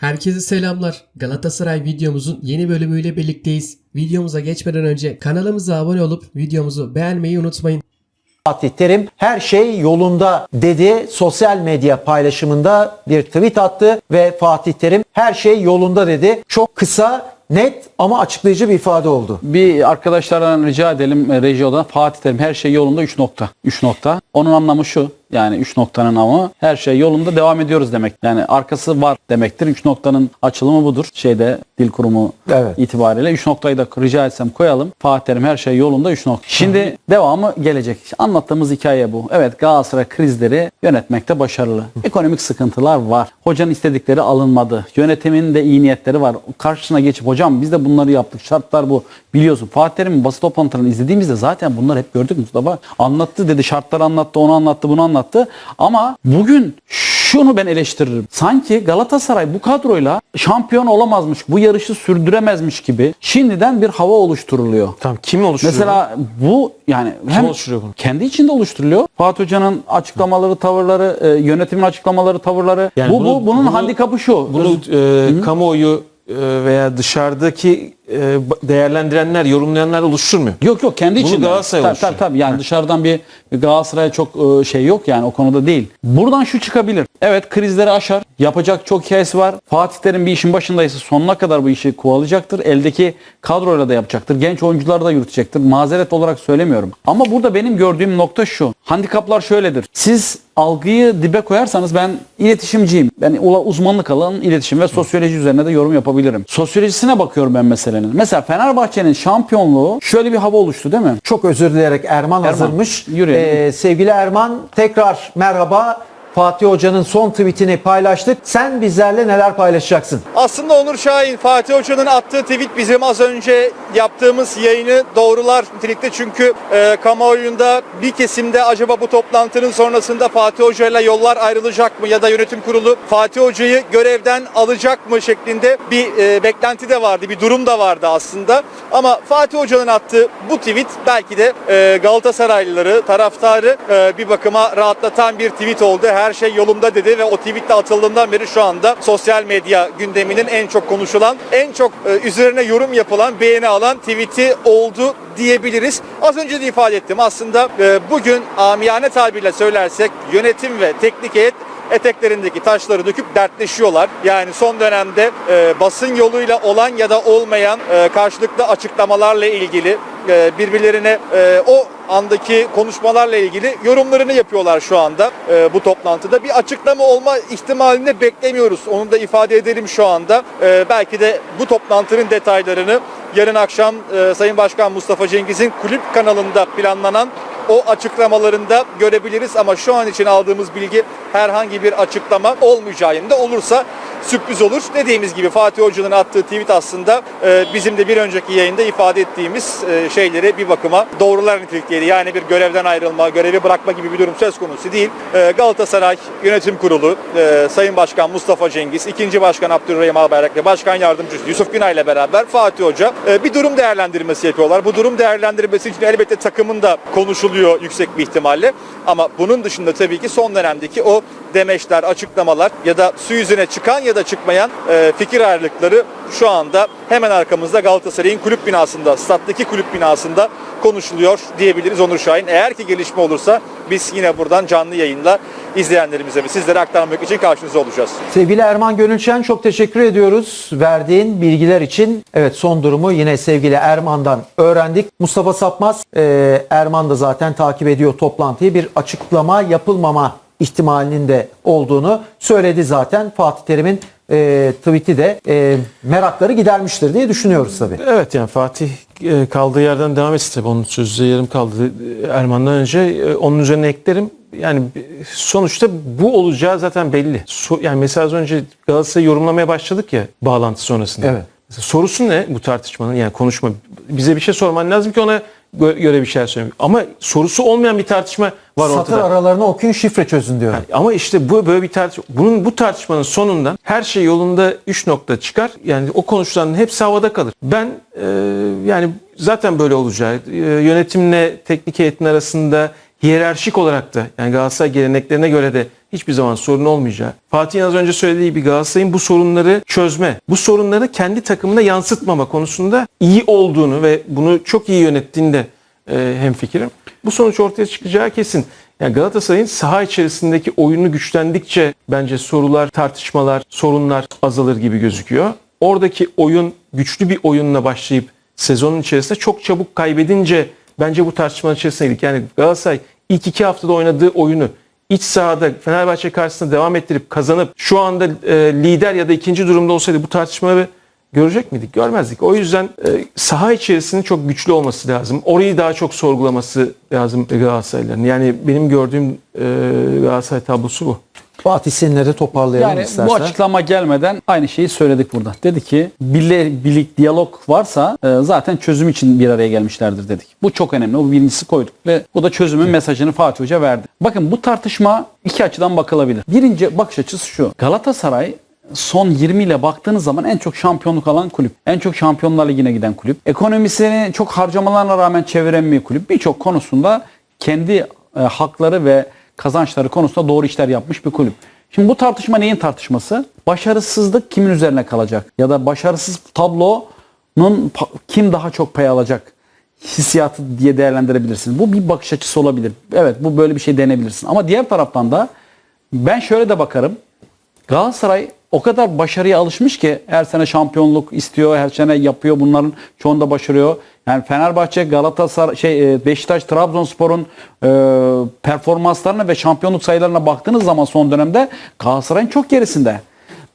Herkese selamlar. Galatasaray videomuzun yeni bölümüyle birlikteyiz. Videomuza geçmeden önce kanalımıza abone olup videomuzu beğenmeyi unutmayın. Fatih Terim her şey yolunda dedi. Sosyal medya paylaşımında bir tweet attı ve Fatih Terim her şey yolunda dedi. Çok kısa, net ama açıklayıcı bir ifade oldu. Bir arkadaşlardan rica edelim e, reji Fatih Terim her şey yolunda 3 nokta. 3 nokta. Onun anlamı şu. Yani 3 noktanın anlamı her şey yolunda devam ediyoruz demek. Yani arkası var demektir. 3 noktanın açılımı budur. Şeyde dil kurumu Evet. itibariyle 3 noktayı da rica etsem koyalım. Fatih Terim her şey yolunda 3 nokta. Şimdi devamı gelecek. Anlattığımız hikaye bu. Evet Galatasaray krizleri yönetmekte başarılı. Ekonomik sıkıntılar var. Hocanın istedikleri alınmadı. Yönetimin de iyi niyetleri var. Karşısına geçip hocam biz de bunları yaptık. Şartlar bu. Biliyorsun Fatih Terim'in basın toplantılarını izlediğimizde zaten bunları hep gördük Mustafa. Anlattı dedi. Şartları anlattı, onu anlattı, bunu anlattı. Ama bugün şunu ben eleştiririm. Sanki Galatasaray bu kadroyla şampiyon olamazmış, bu yarışı sürdüremezmiş gibi şimdiden bir hava oluşturuluyor. Tamam kim oluşturuyor? Mesela bu yani hem oluşturuyor bunu? kendi içinde oluşturuluyor. Fatih Hoca'nın açıklamaları, tavırları, e, yönetimin açıklamaları, tavırları. Yani bu, bunu- bu bunun bunu- handikapı şu. Bunu e, kamuoyu e, veya dışarıdaki değerlendirenler, yorumlayanlar oluşturmuyor. Yok yok kendi Bunu içinde. Galatasaray tabii, oluşturuyor. tabii, tabii. yani dışarıdan bir Galatasaray'a çok e, şey yok yani o konuda değil. Buradan şu çıkabilir. Evet krizleri aşar. Yapacak çok hikayesi var. Fatih Terim bir işin başındaysa sonuna kadar bu işi kovalayacaktır. Eldeki kadroyla da yapacaktır. Genç oyuncuları da yürütecektir. Mazeret olarak söylemiyorum. Ama burada benim gördüğüm nokta şu. Handikaplar şöyledir. Siz algıyı dibe koyarsanız ben iletişimciyim. Ben uzmanlık alan iletişim ve sosyoloji üzerine de yorum yapabilirim. Sosyolojisine bakıyorum ben meselenin. Mesela Fenerbahçe'nin şampiyonluğu şöyle bir hava oluştu değil mi? Çok özür dileyerek Erman, Erman, hazırmış. yürüyelim. Ee, sevgili Erman tekrar merhaba. Fatih Hoca'nın son tweetini paylaştık. Sen bizlerle neler paylaşacaksın? Aslında Onur Şahin, Fatih Hoca'nın attığı tweet bizim az önce yaptığımız yayını doğrular nitelikte. Çünkü e, kamuoyunda bir kesimde acaba bu toplantının sonrasında Fatih Hoca ile yollar ayrılacak mı ya da yönetim kurulu Fatih Hoca'yı görevden alacak mı şeklinde bir e, beklenti de vardı, bir durum da vardı aslında. Ama Fatih Hoca'nın attığı bu tweet belki de e, Galatasaraylıları, taraftarı e, bir bakıma rahatlatan bir tweet oldu. Her şey yolunda dedi ve o tweet de atıldığından beri şu anda sosyal medya gündeminin en çok konuşulan, en çok e, üzerine yorum yapılan, beğeni alan tweet'i oldu diyebiliriz. Az önce de ifade ettim. Aslında e, bugün amiyane tabirle söylersek yönetim ve teknik heyet eteklerindeki taşları döküp dertleşiyorlar. Yani son dönemde e, basın yoluyla olan ya da olmayan e, karşılıklı açıklamalarla ilgili e, birbirlerine e, o andaki konuşmalarla ilgili yorumlarını yapıyorlar şu anda e, bu toplantıda. Bir açıklama olma ihtimalini beklemiyoruz. Onu da ifade edelim şu anda. E, belki de bu toplantının detaylarını yarın akşam e, Sayın Başkan Mustafa Cengiz'in kulüp kanalında planlanan o açıklamalarında görebiliriz ama şu an için aldığımız bilgi herhangi bir açıklama olmayacağı yönünde olursa sürpriz olur. Dediğimiz gibi Fatih Hoca'nın attığı tweet aslında e, bizim de bir önceki yayında ifade ettiğimiz e, şeyleri bir bakıma doğrular nitelikteydi. Yani bir görevden ayrılma, görevi bırakma gibi bir durum söz konusu değil. E, Galatasaray Yönetim Kurulu, e, Sayın Başkan Mustafa Cengiz, ikinci Başkan Abdülrahim Albayrak ve Başkan Yardımcısı Yusuf Günay ile beraber Fatih Hoca e, bir durum değerlendirmesi yapıyorlar. Bu durum değerlendirmesi için elbette takımın da konuşuluyor yüksek bir ihtimalle. Ama bunun dışında tabii ki son dönemdeki o demeçler, açıklamalar ya da su yüzüne çıkan ya da çıkmayan e, fikir ayrılıkları şu anda hemen arkamızda Galatasaray'ın kulüp binasında, stat'taki kulüp binasında konuşuluyor diyebiliriz Onur Şahin. Eğer ki gelişme olursa biz yine buradan canlı yayınla izleyenlerimize ve sizlere aktarmak için karşınızda olacağız. Sevgili Erman Gönülçen çok teşekkür ediyoruz verdiğin bilgiler için. Evet son durumu yine sevgili Erman'dan öğrendik. Mustafa Sapmaz, e, Erman da zaten takip ediyor toplantıyı. Bir açıklama yapılmama ihtimalinin de olduğunu söyledi zaten. Fatih Terim'in e, tweet'i de e, merakları gidermiştir diye düşünüyoruz tabii. Evet yani Fatih e, kaldığı yerden devam etsin tabii. Onun sözü yarım kaldı e, Erman'dan önce. E, Onun üzerine eklerim. Yani sonuçta bu olacağı zaten belli. So- yani mesela az önce Galatasaray'ı yorumlamaya başladık ya bağlantı sonrasında. Evet. Mesela sorusu ne bu tartışmanın yani konuşma bize bir şey sorman lazım ki ona göre bir şey söyleyeyim. Ama sorusu olmayan bir tartışma var Satır ortada. aralarını okuyun şifre çözün diyor. Yani ama işte bu böyle bir tartışma. Bunun bu tartışmanın sonundan her şey yolunda 3 nokta çıkar. Yani o konuşulanın hepsi havada kalır. Ben e, yani zaten böyle olacağı, e, yönetimle teknik heyetin arasında hiyerarşik olarak da yani Galatasaray geleneklerine göre de hiçbir zaman sorun olmayacağı. Fatih'in az önce söylediği gibi Galatasaray'ın bu sorunları çözme, bu sorunları kendi takımına yansıtmama konusunda iyi olduğunu ve bunu çok iyi yönettiğinde e, hemfikirim. Bu sonuç ortaya çıkacağı kesin. Yani Galatasaray'ın saha içerisindeki oyunu güçlendikçe bence sorular, tartışmalar, sorunlar azalır gibi gözüküyor. Oradaki oyun güçlü bir oyunla başlayıp sezonun içerisinde çok çabuk kaybedince bence bu tartışmanın içerisine girdik. Yani Galatasaray ilk iki haftada oynadığı oyunu iç sahada Fenerbahçe karşısında devam ettirip kazanıp şu anda e, lider ya da ikinci durumda olsaydı bu tartışmaları görecek miydik? Görmezdik. O yüzden e, saha içerisinin çok güçlü olması lazım. Orayı daha çok sorgulaması lazım Galatasaraylıların. Yani benim gördüğüm e, Galatasaray tablosu bu. Fatih seninle de toparlayalım Yani istersen. bu açıklama gelmeden aynı şeyi söyledik burada. Dedi ki birlik, birlik diyalog varsa e, zaten çözüm için bir araya gelmişlerdir dedik. Bu çok önemli. O birincisi koyduk ve bu da çözümün mesajını Fatih Hoca verdi. Bakın bu tartışma iki açıdan bakılabilir. Birinci bakış açısı şu. Galatasaray son 20 ile baktığınız zaman en çok şampiyonluk alan kulüp. En çok Şampiyonlar Ligi'ne giden kulüp. Ekonomisini çok harcamalarına rağmen çeviren bir kulüp. Birçok konusunda kendi e, hakları ve kazançları konusunda doğru işler yapmış bir kulüp. Şimdi bu tartışma neyin tartışması? Başarısızlık kimin üzerine kalacak? Ya da başarısız tablonun kim daha çok pay alacak? Hissiyatı diye değerlendirebilirsiniz. Bu bir bakış açısı olabilir. Evet bu böyle bir şey denebilirsin. Ama diğer taraftan da ben şöyle de bakarım. Galatasaray o kadar başarıya alışmış ki her sene şampiyonluk istiyor, her sene yapıyor bunların çoğunda başarıyor. Yani Fenerbahçe, Galatasaray, şey e, Beşiktaş, Trabzonspor'un e, performanslarına ve şampiyonluk sayılarına baktığınız zaman son dönemde Galatasaray'ın çok gerisinde.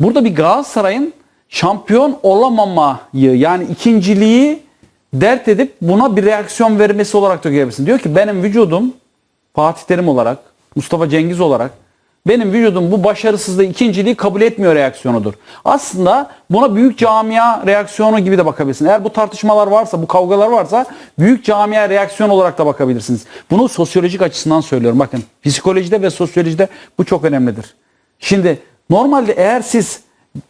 Burada bir Galatasaray'ın şampiyon olamamayı yani ikinciliği dert edip buna bir reaksiyon vermesi olarak da görebilirsin. Diyor ki benim vücudum Fatih Terim olarak, Mustafa Cengiz olarak benim vücudum bu başarısızlığı, ikinciliği kabul etmiyor reaksiyonudur. Aslında buna büyük camia reaksiyonu gibi de bakabilirsin. Eğer bu tartışmalar varsa, bu kavgalar varsa büyük camia reaksiyon olarak da bakabilirsiniz. Bunu sosyolojik açısından söylüyorum. Bakın psikolojide ve sosyolojide bu çok önemlidir. Şimdi normalde eğer siz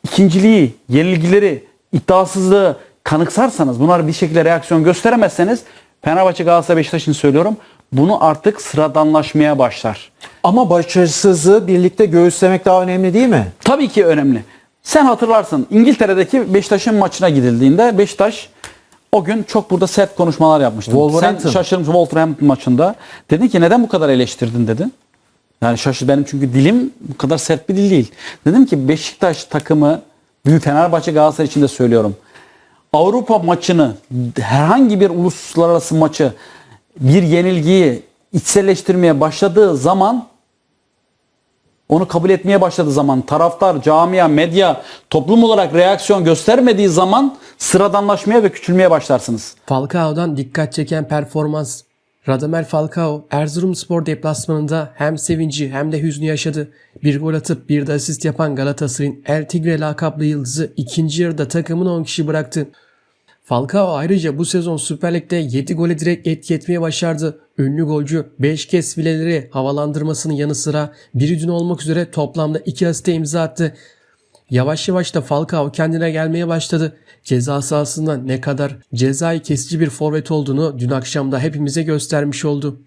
ikinciliği, yenilgileri, iddiasızlığı kanıksarsanız, bunlar bir şekilde reaksiyon gösteremezseniz Fenerbahçe, Galatasaray, Beşiktaş için söylüyorum. Bunu artık sıradanlaşmaya başlar. Ama başarısızlığı birlikte göğüslemek daha önemli değil mi? Tabii ki önemli. Sen hatırlarsın İngiltere'deki Beşiktaş'ın maçına gidildiğinde Beşiktaş o gün çok burada sert konuşmalar yapmıştı. Wolverhampton. Sen şaşırmış Wolverhampton maçında. Dedin ki neden bu kadar eleştirdin dedin. Yani şaşır benim çünkü dilim bu kadar sert bir dil değil. Dedim ki Beşiktaş takımı Büyük Fenerbahçe Galatasaray için de söylüyorum. Avrupa maçını herhangi bir uluslararası maçı bir yenilgiyi içselleştirmeye başladığı zaman onu kabul etmeye başladığı zaman taraftar, camia, medya, toplum olarak reaksiyon göstermediği zaman sıradanlaşmaya ve küçülmeye başlarsınız. Falcao'dan dikkat çeken performans. Radamel Falcao Erzurumspor deplasmanında hem sevinci hem de hüznü yaşadı. Bir gol atıp bir de asist yapan Galatasaray'ın El Tigre lakaplı yıldızı ikinci yarıda takımın 10 kişi bıraktı. Falcao ayrıca bu sezon Süper Lig'de 7 gole direkt etki etmeye başardı. Ünlü golcü 5 kez fileleri havalandırmasının yanı sıra bir dün olmak üzere toplamda 2 asiste imza attı. Yavaş yavaş da Falcao kendine gelmeye başladı. Ceza sahasında ne kadar cezayı kesici bir forvet olduğunu dün akşam da hepimize göstermiş oldu.